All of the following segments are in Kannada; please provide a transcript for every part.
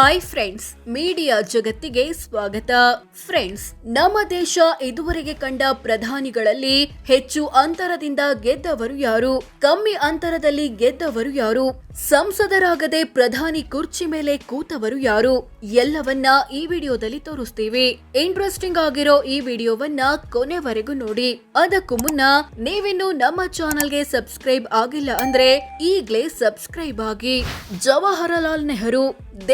ಹಾಯ್ ಫ್ರೆಂಡ್ಸ್ ಮೀಡಿಯಾ ಜಗತ್ತಿಗೆ ಸ್ವಾಗತ. ಫ್ರೆಂಡ್ಸ್ ನಮ್ಮ ದೇಶ ಇದುವರೆಗೆ ಕಂಡ ಪ್ರಧಾನಿಗಳಲ್ಲಿ ಹೆಚ್ಚು ಅಂತರದಿಂದ ಗೆದ್ದವರು ಯಾರು? ಕಮ್ಮಿ ಅಂತರದಲ್ಲಿ ಗೆದ್ದವರು ಯಾರು? ಸಂಸದರಾಗದೆ ಪ್ರಧಾನಿ ಕುರ್ಚಿ ಮೇಲೆ ಕೂತವರು ಯಾರು? ಎಲ್ಲವನ್ನ ಈ ವಿಡಿಯೋದಲ್ಲಿ ತೋರಿಸ್ತೀವಿ. ಇಂಟ್ರೆಸ್ಟಿಂಗ್ ಆಗಿರೋ ಈ ವಿಡಿಯೋವನ್ನ ಕೊನೆವರೆಗೂ ನೋಡಿ. ಅದಕ್ಕೂ ಮುನ್ನ ನೀವಿನ್ನು ನಮ್ಮ ಚಾನೆಲ್ಗೆ ಸಬ್ಸ್ಕ್ರೈಬ್ ಆಗಿಲ್ಲ ಅಂದ್ರೆ ಈಗ್ಲೇ ಸಬ್ಸ್ಕ್ರೈಬ್ ಆಗಿ. ಜವಾಹರಲಾಲ್ ನೆಹರು,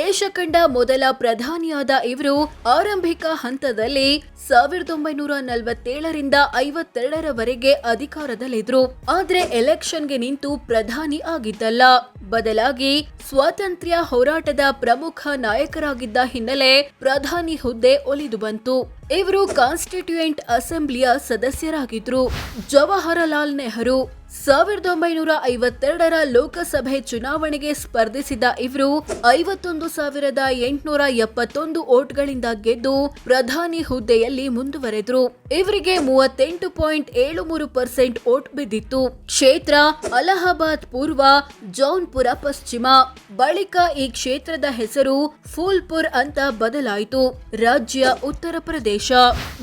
ದೇಶ ಕಂಡ ಮೊದಲ ಪ್ರಧಾನಿಯಾದ ಇವರು ಆರಂಭಿಕ ಹಂತದಲ್ಲಿ ಸಾವಿರದ ಒಂಬೈನೂರ ನಲವತ್ತೇಳರಿಂದ ಐವತ್ತೆರಡರವರೆಗೆ ಅಧಿಕಾರದಲ್ಲಿದ್ರು. ಆದ್ರೆ ಎಲೆಕ್ಷನ್ಗೆ ನಿಂತು ಪ್ರಧಾನಿ ಆಗಿದ್ದಲ್ಲ. ಬದಲಾಗಿ ಸ್ವಾತಂತ್ರ್ಯ ಹೋರಾಟದ ಪ್ರಮುಖ ನಾಯಕರಾಗಿದ್ದ ಹಿನ್ನೆಲೆ ಪ್ರಧಾನಿ ಹುದ್ದೆ ಒಲಿದು ಬಂತು. ಇವರು ಕಾನ್ಸ್ಟಿಟ್ಯೂಯೆಂಟ್ ಅಸೆಂಬ್ಲಿಯ ಸದಸ್ಯರಾಗಿದ್ರು. ಜವಾಹರಲಾಲ್ ನೆಹರು ಸಾವಿರದ ಒಂಬೈನೂರ ಐವತ್ತೆರಡರ ಲೋಕಸಭೆ ಚುನಾವಣೆಗೆ ಸ್ಪರ್ಧಿಸಿದ ಇವರು ಐವತ್ತೊಂದು ಸಾವಿರದ ಎಂಟುನೂರ ಎಪ್ಪತ್ತೊಂದು ಓಟ್ಗಳಿಂದ ಗೆದ್ದು ಪ್ರಧಾನಿ ಹುದ್ದೆಯಲ್ಲಿ ಮುಂದುವರೆದ್ರು. ಇವರಿಗೆ ಮೂವತ್ತೆಂಟು ಪಾಯಿಂಟ್ ಏಳು ಮೂರು ಪರ್ಸೆಂಟ್ ಓಟ್ ಬಿದ್ದಿತ್ತು. ಕ್ಷೇತ್ರ ಅಲಹಾಬಾದ್ ಪೂರ್ವ, ಜೌನ್ಪುರ ಪಶ್ಚಿಮ. ಬಳಿಕ ಈ ಕ್ಷೇತ್ರದ ಹೆಸರು ಫೂಲ್ಪುರ್ ಅಂತ ಬದಲಾಯಿತು. ರಾಜ್ಯ ಉತ್ತರ ಪ್ರದೇಶ.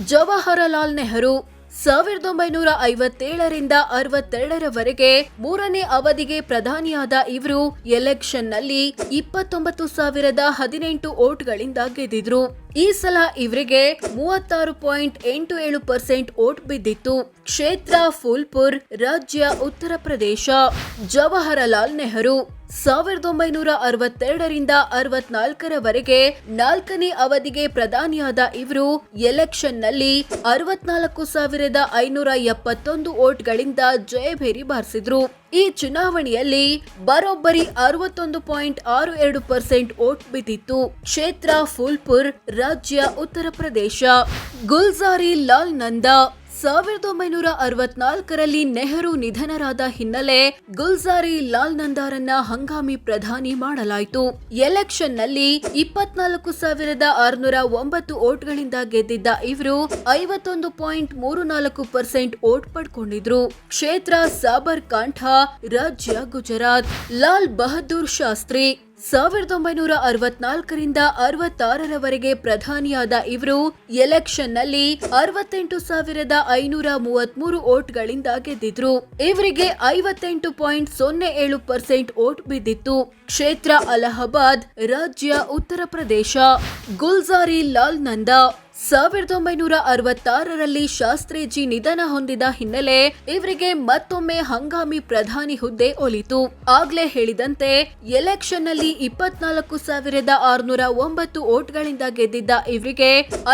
ಜವಾಹರಲಾಲ್ ನೆಹರು ಸಾವಿರದ ಒಂಬೈನೂರ ಐವತ್ತೇಳರಿಂದ ಅರವತ್ತೆರಡರವರೆಗೆ ಮೂರನೇ ಅವಧಿಗೆ ಪ್ರಧಾನಿಯಾದ ಇವರು ಎಲೆಕ್ಷನ್ನಲ್ಲಿ ಇಪ್ಪತ್ತೊಂಬತ್ತು ಸಾವಿರದ ಹದಿನೆಂಟು ಓಟ್ಗಳಿಂದ ಗೆದ್ದಿದ್ರು. ಈ ಸಲ ಇವರಿಗೆ ಮೂವತ್ತಾರು ಪಾಯಿಂಟ್ ಎಂಟು ಏಳು ಪರ್ಸೆಂಟ್ ಓಟ್ ಬಿದ್ದಿತ್ತು. ಕ್ಷೇತ್ರ, ಫೂಲ್ಪುರ್, ರಾಜ್ಯ, ಉತ್ತರ ಪ್ರದೇಶ. ಜವಾಹರಲಾಲ್ ನೆಹರು. ಸಾವಿರದ ಒಂಬೈನೂರ ಅರವತ್ತೆರಡರಿಂದ ಅರವತ್ನಾಲ್ಕರವರೆಗೆ ನಾಲ್ಕನೇ ಅವಧಿಗೆ ಪ್ರಧಾನಿಯಾದ ಇವರು ಎಲೆಕ್ಷನ್ನಲ್ಲಿ ಅರವತ್ನಾಲ್ಕು ಸಾವಿರದ ಐನೂರ ಎಪ್ಪತ್ತೊಂದು ಓಟ್ಗಳಿಂದ ಜಯಭೇರಿ ಬಾರಿಸಿದ್ರು. ಈ ಚುನಾವಣೆಯಲ್ಲಿ ಬರೋಬ್ಬರಿ ಅರವತ್ತೊಂದು ಪಾಯಿಂಟ್ ಆರು ಎರಡು ಪರ್ಸೆಂಟ್ ಓಟ್ ಬಿದ್ದಿತ್ತು. ಕ್ಷೇತ್ರ, ಫೂಲ್ಪುರ್, ರಾಜ್ಯ, ಉತ್ತರ ಪ್ರದೇಶ. ಗುಲ್ಜಾರಿ ಲಾಲ್ ನಂದಾ ಸಾವಿರದ ಒಂಬೈನೂರ ಅರವತ್ನಾಲ್ಕರಲ್ಲಿ ನೆಹರು ನಿಧನರಾದ ಹಿನ್ನೆಲೆ ಗುಲ್ಜಾರಿ ಲಾಲ್ ನಂದಾರನ್ನ ಹಂಗಾಮಿ ಪ್ರಧಾನಿ ಮಾಡಲಾಯಿತು. ಎಲೆಕ್ಷನ್ನಲ್ಲಿ ಇಪ್ಪತ್ನಾಲ್ಕು ಸಾವಿರದ ಆರುನೂರ ಒಂಬತ್ತು ಓಟ್ಗಳಿಂದ ಗೆದ್ದಿದ್ದ ಇವರು ಐವತ್ತೊಂದು ಪಾಯಿಂಟ್ ಮೂರು ನಾಲ್ಕು ಪರ್ಸೆಂಟ್ ಓಟ್ ಪಡ್ಕೊಂಡಿದ್ರು. ಕ್ಷೇತ್ರ ಸಾಬರ್ಕಾಂಠ, ರಾಜ್ಯ ಗುಜರಾತ್, ಲಾಲ್ ಬಹದ್ದೂರ್ ಶಾಸ್ತ್ರಿ. ಸಾವಿರದ ಒಂಬೈನೂರ ಅರವತ್ನಾಲ್ಕರಿಂದ ಅರವತ್ತಾರರವರೆಗೆ ಪ್ರಧಾನಿಯಾದ ಇವರು ಎಲೆಕ್ಷನ್ನಲ್ಲಿ ಅರವತ್ತೆಂಟು ಸಾವಿರದ ಐನೂರ ಮೂವತ್ಮೂರು ಓಟ್ಗಳಿಂದ ಗೆದ್ದಿದ್ರು. ಇವರಿಗೆ ಐವತ್ತೆಂಟು ಪಾಯಿಂಟ್ ಸೊನ್ನೆ ಏಳು ಪರ್ಸೆಂಟ್ ಓಟ್ ಬಿದ್ದಿತ್ತು. ಕ್ಷೇತ್ರ ಅಲಹಾಬಾದ್, ರಾಜ್ಯ ಉತ್ತರ ಪ್ರದೇಶ. ಗುಲ್ಜಾರಿ ಲಾಲ್ ನಂದಾ. ಸಾವಿರದ ಒಂಬೈನೂರ ಅರವತ್ತಾರರಲ್ಲಿ ಶಾಸ್ತ್ರೀಜಿ ನಿಧನ ಹೊಂದಿದ ಹಿನ್ನೆಲೆ ಇವರಿಗೆ ಮತ್ತೊಮ್ಮೆ ಹಂಗಾಮಿ ಪ್ರಧಾನಿ ಹುದ್ದೆ ಒಲಿತು. ಆಗ್ಲೇ ಹೇಳಿದಂತೆ ಎಲೆಕ್ಷನ್ನಲ್ಲಿ ಇಪ್ಪತ್ನಾಲ್ಕು ಸಾವಿರದ ಆರುನೂರ ಒಂಬತ್ತು ಓಟ್ಗಳಿಂದ ಗೆದ್ದಿದ್ದ ಇವರಿಗೆ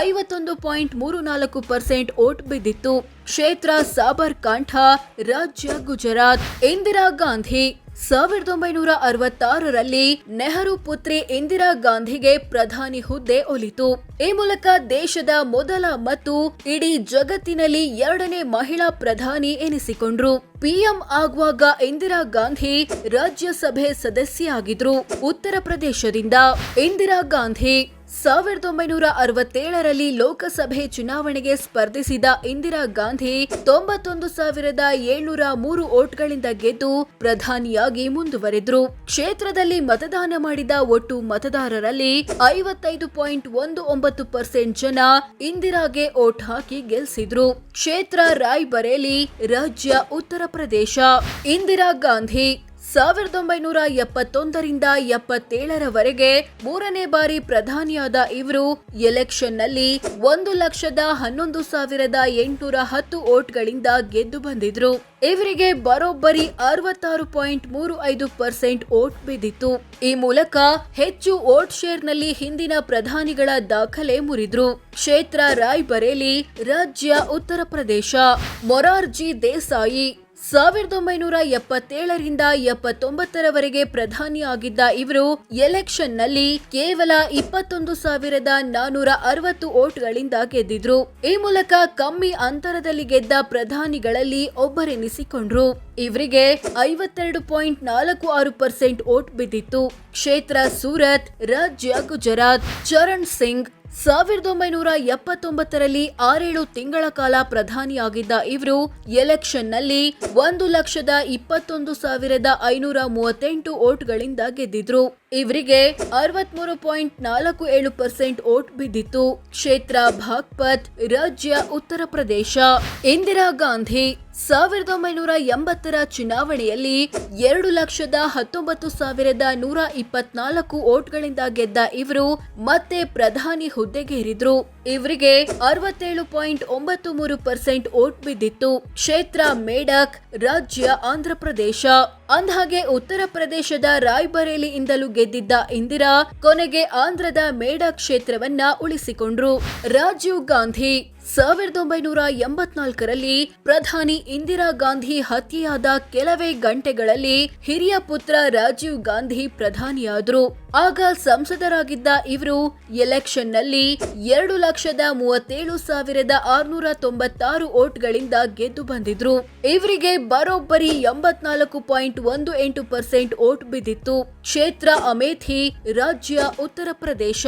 ಐವತ್ತೊಂದು ಪಾಯಿಂಟ್ ಮೂರು ನಾಲ್ಕು ಪರ್ಸೆಂಟ್ ಓಟ್ ಬಿದ್ದಿತ್ತು. ಕ್ಷೇತ್ರ ಸಾಬರ್ಕಾಂಠ, ರಾಜ್ಯ ಗುಜರಾತ್, ಇಂದಿರಾ ಗಾಂಧಿ. ಸಾವಿರದ ಒಂಬೈನೂರ ಅರವತ್ತಾರರಲ್ಲಿ ನೆಹರು ಪುತ್ರಿ ಇಂದಿರಾ ಗಾಂಧಿಗೆ ಪ್ರಧಾನಿ ಹುದ್ದೆ ಒಲಿತು. ಈ ಮೂಲಕ ದೇಶದ ಮೊದಲ ಮತ್ತು ಇಡೀ ಜಗತ್ತಿನಲ್ಲಿ ಎರಡನೇ ಮಹಿಳಾ ಪ್ರಧಾನಿ ಎನಿಸಿಕೊಂಡ್ರು. ಪಿಎಂ ಆಗುವಾಗ ಇಂದಿರಾ ಗಾಂಧಿ ರಾಜ್ಯಸಭೆ ಸದಸ್ಯೆಯಾಗಿದ್ರು. ಉತ್ತರ ಪ್ರದೇಶದಿಂದ ಇಂದಿರಾ ಗಾಂಧಿ. ಸಾವಿರದ ಒಂಬೈನೂರ ಅರವತ್ತೇಳರಲ್ಲಿ ಲೋಕಸಭೆ ಚುನಾವಣೆಗೆ ಸ್ಪರ್ಧಿಸಿದ ಇಂದಿರಾ ಗಾಂಧಿ ತೊಂಬತ್ತೊಂದು ಸಾವಿರದ ಏಳ್ನೂರ ಮೂರು ಓಟ್ಗಳಿಂದ ಗೆದ್ದು ಪ್ರಧಾನಿಯಾಗಿ ಮುಂದುವರೆದ್ರು. ಕ್ಷೇತ್ರದಲ್ಲಿ ಮತದಾನ ಮಾಡಿದ ಒಟ್ಟು ಮತದಾರರಲ್ಲಿ ಐವತ್ತೈದು ಪಾಯಿಂಟ್ ಒಂದು ಒಂಬತ್ತು ಪರ್ಸೆಂಟ್ ಜನ ಇಂದಿರಾಗೆ ಓಟ್ ಹಾಕಿ ಗೆಲ್ಲಿಸಿದ್ರು ಕ್ಷೇತ್ರ ರಾಯ್ ಬರೇಲಿ, ರಾಜ್ಯ ಉತ್ತರ ಪ್ರದೇಶ. ಇಂದಿರಾ ಗಾಂಧಿ ಸಾವಿರದ ಒಂಬೈನೂರ ಎಪ್ಪತ್ತೊಂದರಿಂದ ಎಪ್ಪತ್ತೇಳರವರೆಗೆ ಮೂರನೇ ಬಾರಿ ಪ್ರಧಾನಿಯಾದ ಇವರು ಎಲೆಕ್ಷನ್ನಲ್ಲಿ ಒಂದು ಲಕ್ಷದ ಹನ್ನೊಂದು ಸಾವಿರದ ಎಂಟುನೂರ ಹತ್ತು ಓಟ್ಗಳಿಂದ ಗೆದ್ದು ಬಂದಿದ್ರು. ಇವರಿಗೆ ಬರೋಬ್ಬರಿ ಅರವತ್ತಾರು ಪಾಯಿಂಟ್ ಮೂರು ಐದು ಪರ್ಸೆಂಟ್ ಓಟ್ ಬಿದ್ದಿತ್ತು. ಈ ಮೂಲಕ ಹೆಚ್ಚು ಓಟ್ ಶೇರ್ನಲ್ಲಿ ಹಿಂದಿನ ಪ್ರಧಾನಿಗಳ ದಾಖಲೆ ಮುರಿದ್ರು. ಕ್ಷೇತ್ರ ರಾಯ್ ಬರೇಲಿ, ರಾಜ್ಯ ಉತ್ತರ ಪ್ರದೇಶ. ಮೊರಾರ್ಜಿ ದೇಸಾಯಿ ಸಾವಿರದ ಒಂಬೈನೂರ ಎಪ್ಪತ್ತೇಳರಿಂದ ಎಪ್ಪತ್ತೊಂಬತ್ತರವರೆಗೆ ಪ್ರಧಾನಿಯಾಗಿದ್ದ ಇವರು ಎಲೆಕ್ಷನ್ನಲ್ಲಿ ಕೇವಲ ಇಪ್ಪತ್ತೊಂದು ಸಾವಿರದ ನಾನೂರ ಅರವತ್ತು ಓಟ್ಗಳಿಂದ ಗೆದ್ದಿದ್ರು. ಈ ಮೂಲಕ ಕಮ್ಮಿ ಅಂತರದಲ್ಲಿ ಗೆದ್ದ ಪ್ರಧಾನಿಗಳಲ್ಲಿ ಒಬ್ಬರೆನಿಸಿಕೊಂಡ್ರು. ಇವರಿಗೆ ಐವತ್ತೆರಡು ಪಾಯಿಂಟ್ ನಾಲ್ಕು ಆರು ಪರ್ಸೆಂಟ್ ಓಟ್ ಬಿದ್ದಿತ್ತು. ಕ್ಷೇತ್ರ ಸೂರತ್, ರಾಜ್ಯ ಗುಜರಾತ್, ಚರಣ್ ಸಿಂಗ್ ಸಾವಿರದ ಒಂಬೈನೂರ ಎಪ್ಪತ್ತೊಂಬತ್ತರಲ್ಲಿ ಆರೇಳು ತಿಂಗಳ ಕಾಲ ಪ್ರಧಾನಿಯಾಗಿದ್ದ ಇವರು, ಎಲೆಕ್ಷನ್ನಲ್ಲಿ ಒಂದು ಲಕ್ಷದ ಇಪ್ಪತ್ತೊಂದು ಸಾವಿರದ ಐನೂರ ಮೂವತ್ತೆಂಟು ಓಟ್ಗಳಿಂದ ಗೆದ್ದಿದ್ರು. ಇವರಿಗೆ ಅರವತ್ಮೂರು ಪಾಯಿಂಟ್ ನಾಲ್ಕು ಏಳು ಪರ್ಸೆಂಟ್ ಓಟ್ ಬಿದ್ದಿತ್ತು. ಕ್ಷೇತ್ರ ಭಾಗ್ಪತ್, ರಾಜ್ಯ ಉತ್ತರ ಪ್ರದೇಶ. ಇಂದಿರಾ ಗಾಂಧಿ ಸಾವಿರದ ಒಂಬೈನೂರ ಎಂಬತ್ತರ ಚುನಾವಣೆಯಲ್ಲಿ ಎರಡು ಲಕ್ಷದ ಹತ್ತೊಂಬತ್ತು ಸಾವಿರದ ನೂರ ಇಪ್ಪತ್ನಾಲ್ಕು ಓಟ್ಗಳಿಂದ ಗೆದ್ದ ಇವರು ಮತ್ತೆ ಪ್ರಧಾನಿ ಹುದ್ದೆಗೇರಿದ್ರು. ಇವರಿಗೆ ಅರವತ್ತೇಳು ಪಾಯಿಂಟ್ ಒಂಬತ್ತು ಮೂರು ಪರ್ಸೆಂಟ್ ಓಟ್ ಬಿದ್ದಿತ್ತು. ಕ್ಷೇತ್ರ ಮೇಡಕ್, ರಾಜ್ಯ ಆಂಧ್ರಪ್ರದೇಶ ಅಂದ್ಹಾಗೆ ಉತ್ತರ ಪ್ರದೇಶದ ರಾಯ್ಬರೇಲಿಯಿಂದಲೂ ಗೆದ್ದಿದ್ದ ಇಂದಿರಾ ಕೊನೆಗೆ ಆಂಧ್ರದ ಮೇಡಾ ಕ್ಷೇತ್ರವನ್ನ ಉಳಿಸಿಕೊಂಡ್ರು ರಾಜೀವ್ ಗಾಂಧಿ. ಸಾವಿರದ ಒಂಬೈನೂರ ಎಂಬತ್ನಾಲ್ಕರಲ್ಲಿ ಪ್ರಧಾನಿ ಇಂದಿರಾ ಗಾಂಧಿ ಹತ್ಯೆಯಾದ ಕೆಲವೇ ಗಂಟೆಗಳಲ್ಲಿ ಹಿರಿಯ ಪುತ್ರ ರಾಜೀವ್ ಗಾಂಧಿ ಪ್ರಧಾನಿಯಾದರು. ಆಗ ಸಂಸದರಾಗಿದ್ದ ಇವರು ಎಲೆಕ್ಷನ್ನಲ್ಲಿ ಎರಡು ಲಕ್ಷದ ಮೂವತ್ತೇಳು ಸಾವಿರದ ಆರುನೂರ ತೊಂಬತ್ತಾರು ಓಟ್ಗಳಿಂದ ಗೆದ್ದು ಬಂದಿದ್ರು. ಇವರಿಗೆ ಬರೋಬ್ಬರಿ ಎಂಬತ್ನಾಲ್ಕು ಪಾಯಿಂಟ್ ಒಂದು ಎಂಟು ಪರ್ಸೆಂಟ್ ಓಟ್ ಬಿದ್ದಿತ್ತು. ಕ್ಷೇತ್ರ ಅಮೇಥಿ, ರಾಜ್ಯ, ಉತ್ತರ ಪ್ರದೇಶ.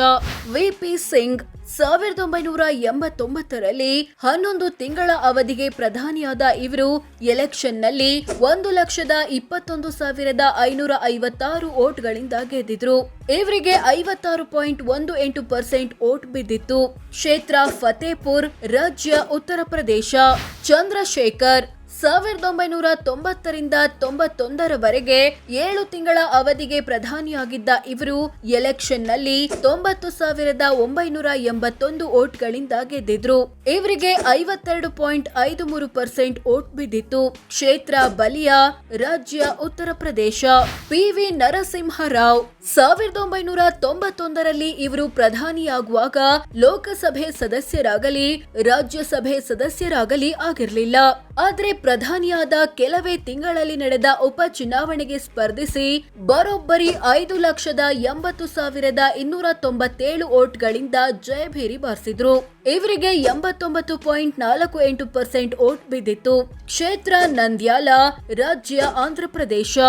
ವಿಪಿ ಸಿಂಗ್ ಸಾವಿರದ ಒಂಬೈನೂರ ಎಂಬತ್ತೊಂಬತ್ತರಲ್ಲಿ ಹನ್ನೊಂದು ತಿಂಗಳ ಅವಧಿಗೆ ಪ್ರಧಾನಿಯಾದ ಇವರು ಎಲೆಕ್ಷನ್ನಲ್ಲಿ ಒಂದು ಲಕ್ಷದ ಇಪ್ಪತ್ತೊಂದು ಸಾವಿರದ ಐನೂರ ಐವತ್ತಾರು ಓಟ್ಗಳಿಂದ ಗೆದ್ದಿದ್ರು. ಇವರಿಗೆ ಐವತ್ತಾರು ಪಾಯಿಂಟ್ ಒಂದು ಎಂಟು ಪರ್ಸೆಂಟ್ ಓಟ್ ಬಿದ್ದಿತ್ತು. ಕ್ಷೇತ್ರ ಫತೇಪುರ್, ರಾಜ್ಯ ಉತ್ತರ ಪ್ರದೇಶ. ಚಂದ್ರಶೇಖರ್ ಸಾವಿರದ ಒಂಬೈನೂರ ತೊಂಬತ್ತರಿಂದ ತೊಂಬತ್ತೊಂದರವರೆಗೆ ಏಳು ತಿಂಗಳ ಅವಧಿಗೆ ಪ್ರಧಾನಿಯಾಗಿದ್ದ ಇವರು ಎಲೆಕ್ಷನ್ನಲ್ಲಿ ತೊಂಬತ್ತು ಸಾವಿರದ ಒಂಬೈನೂರ ಎಂಬತ್ತೊಂದು ಓಟ್ಗಳಿಂದ ಗೆದ್ದಿದ್ರು. ಇವರಿಗೆ ಐವತ್ತೆರಡು ಪಾಯಿಂಟ್ ಐದು ಮೂರು ಪರ್ಸೆಂಟ್ ಓಟ್ ಬಿದ್ದಿತ್ತು. ಕ್ಷೇತ್ರ ಬಲಿಯಾ ರಾಜ್ಯ ಉತ್ತರ ಪ್ರದೇಶ. ಪಿವಿ ನರಸಿಂಹರಾವ್ ಸಾವಿರದ ಒಂಬೈನೂರ ತೊಂಬತ್ತೊಂದರಲ್ಲಿ ಇವರು ಪ್ರಧಾನಿಯಾಗುವಾಗ ಲೋಕಸಭೆ ಸದಸ್ಯರಾಗಲಿ, ರಾಜ್ಯಸಭೆ ಸದಸ್ಯರಾಗಲಿ ಆಗಿರಲಿಲ್ಲ. ಆದ್ರೆ ಪ್ರಧಾನಿಯಾದ ಕೆಲವೇ ತಿಂಗಳಲ್ಲಿ ನಡೆದ ಉಪಚುನಾವಣೆಗೆ ಸ್ಪರ್ಧಿಸಿ ಬರೋಬ್ಬರಿ ಐದು ಲಕ್ಷದ ಎಂಬತ್ತು ಸಾವಿರದ ಇನ್ನೂರ ತೊಂಬತ್ತೇಳು ಓಟ್ಗಳಿಂದ ಜಯಭೇರಿ ಬಾರಿಸಿದ್ರು. ಇವರಿಗೆ ಎಂಬತ್ತೊಂಬತ್ತು ಪಾಯಿಂಟ್ ನಾಲ್ಕು ಎಂಟು ಪರ್ಸೆಂಟ್ ಓಟ್ ಬಿದ್ದಿತ್ತು. ಕ್ಷೇತ್ರ ನಂದ್ಯಾಲ, ರಾಜ್ಯ ಆಂಧ್ರಪ್ರದೇಶ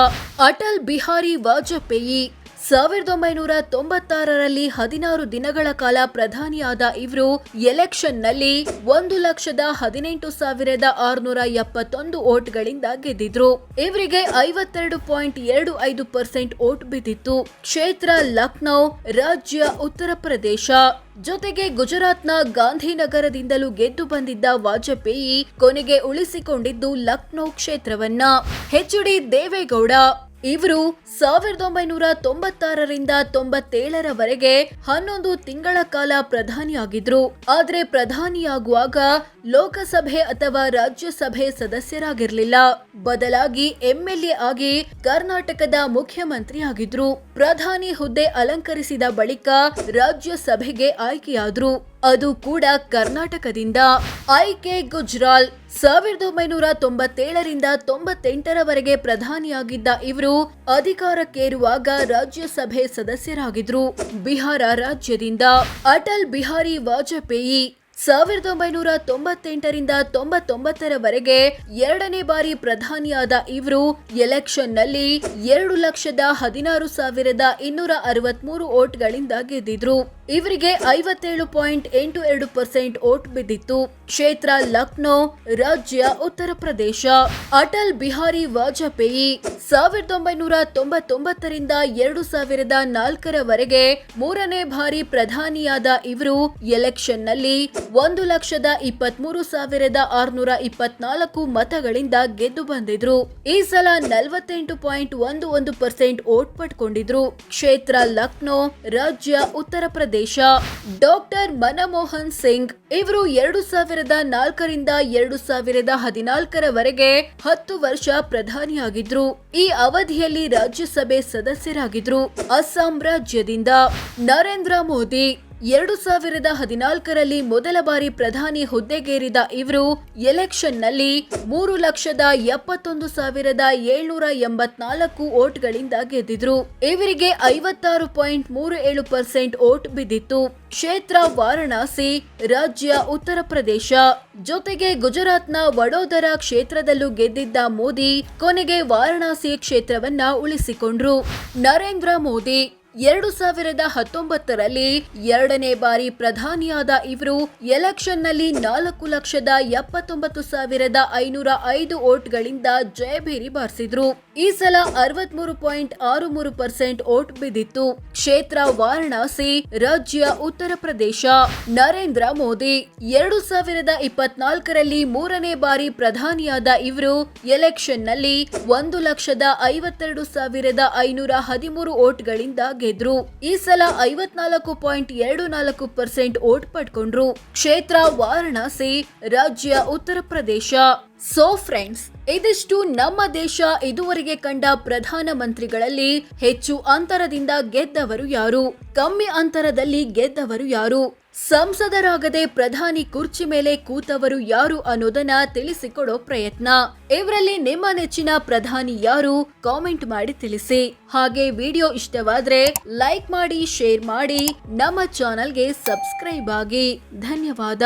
ಅಟಲ್ ಬಿಹಾರಿ ವಾಜಪೇಯಿ ಸಾವಿರದ ಒಂಬೈನೂರ ತೊಂಬತ್ತಾರರಲ್ಲಿ ಹದಿನಾರು ದಿನಗಳ ಕಾಲ ಪ್ರಧಾನಿಯಾದ ಇವರು ಎಲೆಕ್ಷನ್ನಲ್ಲಿ ಒಂದು ಲಕ್ಷದ ಹದಿನೆಂಟು ಸಾವಿರದ ಆರುನೂರ ಎಪ್ಪತ್ತೊಂದು ಓಟ್ಗಳಿಂದ ಗೆದ್ದಿದ್ರು. ಇವರಿಗೆ ಐವತ್ತೆರಡು ಪಾಯಿಂಟ್ ಎರಡು ಐದು ಪರ್ಸೆಂಟ್ ಓಟ್ ಬಿದ್ದಿತ್ತು. ಕ್ಷೇತ್ರ ಲಕ್ನೋ, ರಾಜ್ಯ ಉತ್ತರ ಪ್ರದೇಶ. ಜೊತೆಗೆ ಗುಜರಾತ್ನ ಗಾಂಧಿನಗರದಿಂದಲೂ ಗೆದ್ದು ಬಂದಿದ್ದ ವಾಜಪೇಯಿ ಕೊನೆಗೆ ಉಳಿಸಿಕೊಂಡಿದ್ದು ಲಕ್ನೋ ಕ್ಷೇತ್ರವನ್ನ. ಎಚ್ಡಿ ದೇವೇಗೌಡ ಇವರು ಸಾವಿರದ ಒಂಬೈನೂರ ತೊಂಬತ್ತಾರರಿಂದ ತೊಂಬತ್ತೇಳರವರೆಗೆ ಹನ್ನೊಂದು ತಿಂಗಳ ಕಾಲ ಪ್ರಧಾನಿಯಾಗಿದ್ರು. ಆದ್ರೆ ಪ್ರಧಾನಿಯಾಗುವಾಗ ಲೋಕಸಭೆ ಅಥವಾ ರಾಜ್ಯಸಭೆ ಸದಸ್ಯರಾಗಿರಲಿಲ್ಲ. ಬದಲಾಗಿ ಎಂಎಲ್ಎ ಆಗಿ ಕರ್ನಾಟಕದ ಮುಖ್ಯಮಂತ್ರಿಯಾಗಿದ್ರು. ಪ್ರಧಾನಿ ಹುದ್ದೆ ಅಲಂಕರಿಸಿದ ಬಳಿಕ ರಾಜ್ಯಸಭೆಗೆ ಆಯ್ಕೆಯಾದ್ರು. ಅದು ಕೂಡ ಕರ್ನಾಟಕದಿಂದ. ಐಕೆ ಗುಜ್ರಾಲ್ ಸಾವಿರದ ಒಂಬೈನೂರ ತೊಂಬತ್ತೇಳರಿಂದ ತೊಂಬತ್ತೆಂಟರವರೆಗೆ ಪ್ರಧಾನಿಯಾಗಿದ್ದ ಇವರು ಅಧಿಕಾರಕ್ಕೇರುವಾಗ ರಾಜ್ಯಸಭೆ ಸದಸ್ಯರಾಗಿದ್ರು. ಬಿಹಾರ ರಾಜ್ಯದಿಂದ ಅಟಲ್ ಬಿಹಾರಿ ವಾಜಪೇಯಿ ಸಾವಿರದ ಒಂಬೈನೂರ ತೊಂಬತ್ತೆಂಟರಿಂದ ತೊಂಬತ್ತೊಂಬತ್ತರವರೆಗೆ ಎರಡನೇ ಬಾರಿ ಪ್ರಧಾನಿಯಾದ ಇವರು ಎಲೆಕ್ಷನ್ನಲ್ಲಿ ಎರಡು ಲಕ್ಷದ ಹದಿನಾರು ಸಾವಿರದ ಇನ್ನೂರ ಅರವತ್ಮೂರು ಓಟ್ಗಳಿಂದ ಗೆದ್ದಿದ್ರು. ಇವರಿಗೆ ಐವತ್ತೇಳು ಪಾಯಿಂಟ್ ಎಂಟು ಎರಡು ಪರ್ಸೆಂಟ್ ಓಟ್ ಬಿದ್ದಿತ್ತು. ಕ್ಷೇತ್ರ ಲಕ್ನೋ, ರಾಜ್ಯ ಉತ್ತರ ಪ್ರದೇಶ. ಅಟಲ್ ಬಿಹಾರಿ ವಾಜಪೇಯಿ ಸಾವಿರದ ಒಂಬೈನೂರ ತೊಂಬತ್ತೊಂಬತ್ತರಿಂದ ಎರಡು ಸಾವಿರದ ನಾಲ್ಕರವರೆಗೆ ಮೂರನೇ ಬಾರಿ ಪ್ರಧಾನಿಯಾದ ಇವರು ಎಲೆಕ್ಷನ್ನಲ್ಲಿ ಒಂದು ಲಕ್ಷದ ಇಪ್ಪತ್ಮೂರು ಸಾವಿರದ ಆರುನೂರ ಇಪ್ಪತ್ನಾಲ್ಕು ಮತಗಳಿಂದ ಗೆದ್ದು ಬಂದಿದ್ರು. ಈ ಸಲ ನಲವತ್ತೆಂಟು ಪಾಯಿಂಟ್ ಒಂದು ಒಂದು ಪರ್ಸೆಂಟ್ ಓಟ್ ಪಡ್ಕೊಂಡಿದ್ರು. ಕ್ಷೇತ್ರ ಲಕ್ನೋ, ರಾಜ್ಯ ಉತ್ತರ ಪ್ರದೇಶ. ಡಾಕ್ಟರ್ ಮನಮೋಹನ್ ಸಿಂಗ್ ಇವರು ಎರಡು ಸಾವಿರದ ನಾಲ್ಕರಿಂದ ಎರಡು ಸಾವಿರದ ಹದಿನಾಲ್ಕರವರೆಗೆ ಹತ್ತು ವರ್ಷ ಪ್ರಧಾನಿಯಾಗಿದ್ರು. ಈ ಅವಧಿಯಲ್ಲಿ ರಾಜ್ಯಸಭೆ ಸದಸ್ಯರಾಗಿದ್ರು ಅಸ್ಸಾಂ ರಾಜ್ಯದಿಂದ. ನರೇಂದ್ರ ಮೋದಿ ಎರಡು ಸಾವಿರದ ಹದಿನಾಲ್ಕರಲ್ಲಿ ಮೊದಲ ಬಾರಿ ಪ್ರಧಾನಿ ಹುದ್ದೆಗೇರಿದ ಇವರು ಎಲೆಕ್ಷನ್ನಲ್ಲಿ ಮೂರು ಲಕ್ಷದ ಎಪ್ಪತ್ತೊಂದು ಸಾವಿರದ ಏಳ್ನೂರ ಎಂಬತ್ನಾಲ್ಕು ಓಟ್ಗಳಿಂದ ಗೆದ್ದಿದ್ರು. ಇವರಿಗೆ ಐವತ್ತಾರು ಪಾಯಿಂಟ್ ಮೂರು ಏಳು ಪರ್ಸೆಂಟ್ ಓಟ್ ಬಿದ್ದಿತ್ತು. ಕ್ಷೇತ್ರ ವಾರಣಾಸಿ, ರಾಜ್ಯ ಉತ್ತರ ಪ್ರದೇಶ. ಜೊತೆಗೆ ಗುಜರಾತ್ನ ವಡೋದರ ಕ್ಷೇತ್ರದಲ್ಲೂ ಗೆದ್ದಿದ್ದ ಮೋದಿ ಕೊನೆಗೆ ವಾರಣಾಸಿ ಕ್ಷೇತ್ರವನ್ನ ಉಳಿಸಿಕೊಂಡ್ರು. ನರೇಂದ್ರ ಮೋದಿ ಎರಡು ಸಾವಿರದ ಹತ್ತೊಂಬತ್ತರಲ್ಲಿ ಎರಡನೇ ಬಾರಿ ಪ್ರಧಾನಿಯಾದ ಇವರು ಎಲೆಕ್ಷನ್ನಲ್ಲಿ ನಾಲ್ಕು ಲಕ್ಷದ ಎಪ್ಪತ್ತೊಂಬತ್ತು ಸಾವಿರದ ಐನೂರ ಐದು ಓಟ್ಗಳಿಂದ ಜಯಭೇರಿ ಬಾರಿಸಿದ್ರು. ಈ ಸಲ ಅರವತ್ಮೂರು ಪಾಯಿಂಟ್ ಆರು ಮೂರು ಪರ್ಸೆಂಟ್ ಓಟ್ ಬಿದ್ದಿತ್ತು. ಕ್ಷೇತ್ರ ವಾರಣಾಸಿ, ರಾಜ್ಯ ಉತ್ತರ ಪ್ರದೇಶ. ನರೇಂದ್ರ ಮೋದಿ ಎರಡು ಸಾವಿರದ ಇಪ್ಪತ್ನಾಲ್ಕರಲ್ಲಿ ಮೂರನೇ ಬಾರಿ ಪ್ರಧಾನಿಯಾದ ಇವರು ಎಲೆಕ್ಷನ್ನಲ್ಲಿ ಒಂದು ಲಕ್ಷದ ಐವತ್ತೆರಡು ಸಾವಿರದ ಐನೂರ ಹದಿಮೂರು ಓಟ್ಗಳಿಂದ ಗೆದ್ರು. ಈ ಸಲ ಐವತ್ನಾಲ್ಕು ಪಾಯಿಂಟ್ ಎರಡು ನಾಲ್ಕು ಪರ್ಸೆಂಟ್ ಓಟ್ ಪಡ್ಕೊಂಡ್ರು. ಕ್ಷೇತ್ರ ವಾರಣಾಸಿ, ರಾಜ್ಯ ಉತ್ತರ ಪ್ರದೇಶ. ಸೊ ಫ್ರೆಂಡ್ಸ್ ಇದಿಷ್ಟು ನಮ್ಮ ದೇಶ ಇದುವರೆಗೆ ಕಂಡ ಪ್ರಧಾನ ಮಂತ್ರಿಗಳಲ್ಲಿ ಹೆಚ್ಚು ಅಂತರದಿಂದ ಗೆದ್ದವರು ಯಾರು? ಕಮ್ಮಿ ಅಂತರದಲ್ಲಿ ಗೆದ್ದವರು ಯಾರು? ಸಂಸದರಾಗದೆ ಪ್ರಧಾನಿ ಕುರ್ಚಿ ಮೇಲೆ ಕೂತವರು ಯಾರು ಅನ್ನೋದನ್ನ ತಿಳಿಸಿಕೊಡೋ ಪ್ರಯತ್ನ. ಇವರಲ್ಲಿ ನಿಮ್ಮ ನೆಚ್ಚಿನ ಪ್ರಧಾನಿ ಯಾರು ಕಾಮೆಂಟ್ ಮಾಡಿ ತಿಳಿಸಿ. ಹಾಗೆ ವಿಡಿಯೋ ಇಷ್ಟವಾದ್ರೆ ಲೈಕ್ ಮಾಡಿ, ಶೇರ್ ಮಾಡಿ. ನಮ್ಮ ಚಾನಲ್ಗೆ ಸಬ್ಸ್ಕ್ರೈಬ್ ಆಗಿ. ಧನ್ಯವಾದ.